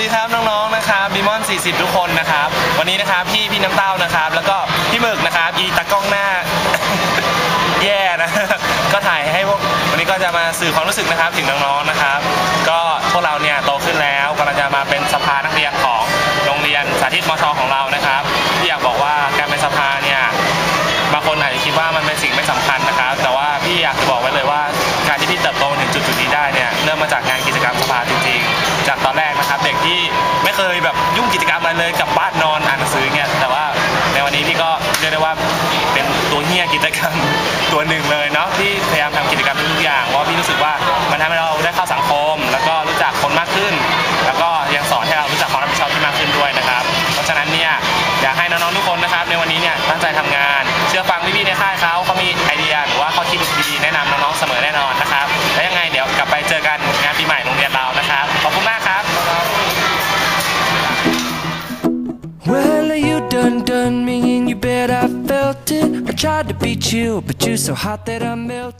สิทธิ์ทุกคนนะครับ วันนี้นะครับพี่พี่น้ำเต้านะครับ แล้วก็พี่หมึกนะครับอีตากล้องหน้า แย่นะ ก็ถ่ายให้พวกวันนี้ก็จะมาสื่อความรู้สึกนะครับถึงน้องๆนะครับ ก็พวกเราเนี่ยโตขึ้นแล้วกำลังจะมาเป็นสภานักเรียนของโรงเรียนสาธิตมชของเรานะครับที่อยากบอกว่าการเป็นสภาเนี่ยบางคนอาจจะคิดว่ามันเป็นสิ่งไม่สำคัญ ที่ไม่เคยแบบยุ่งกิจกรรมอะไรเลยกลับบ้านนอนอ่านหนังสือเนี่ยแต่ว่าในวันนี้พี่ก็เรียกได้ว่าเป็นตัวเฮียกิจกรรมตัวหนึ่งเลยเนาะที่พยายามทำกิจกรรมทุกอย่างเพราะพี่รู้สึกว่ามันทำให้เราได้เข้าสังคม แล้วก็รู้จักคนมากขึ้น แล้วก็ยังสอนให้เรารู้จักความรับผิดชอบที่มากขึ้นด้วยนะครับ เพราะฉะนั้นเนี่ยอยากให้น้องๆทุกคนนะครับ ในวันนี้เนี่ยตั้งใจทำงาน Well, you done done me and you bet I felt it. I tried to be chill, but you're so hot that I melted.